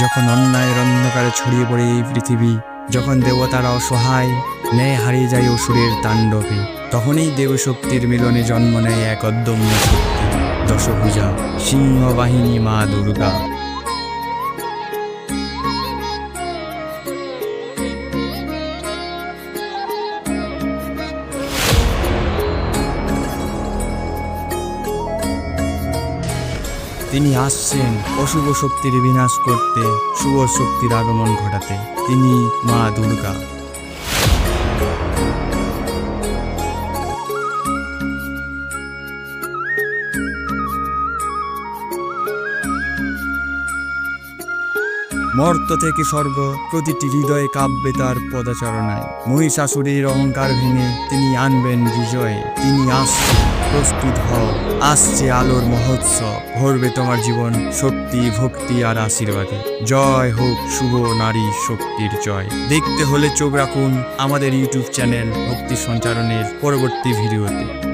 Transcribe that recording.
যখন অন্যায়ের অন্ধকারে ছড়িয়ে পড়ে এই পৃথিবী, যখন দেবতারা অসহায়, ন্যায় হারিয়ে যায় অসুরের তাণ্ডবে, তখনই দেবশক্তির মিলনে জন্ম নেয় এক অদম্য শক্তি, দশভূজা, সিংহবাহিনী মা দুর্গা। তিনি আসছেন অশুভ শক্তির বিনাশ করতে শুভ শক্তির আগমন ঘটাতে। তিনি মা দুর্গা। মর্ত থেকে স্বর্গ প্রতিটি হৃদয়ে কাব্যে তার পদাচারণায়। মহিষাসুরের অহংকার ভেঙে তিনি আনবেন বিজয়ে। তিনি আসছে, প্রস্তুত হও, আসছে আলোর মহোৎসব। ভরবে তোমার জীবন শক্তি, ভক্তি আর আশীর্বাদে। জয় হোক শুভ নারী শক্তির জয়। দেখতে হলে চোখ রাখুন আমাদের ইউটিউব চ্যানেল ভক্তি সঞ্চারণের পরবর্তী ভিডিওতে।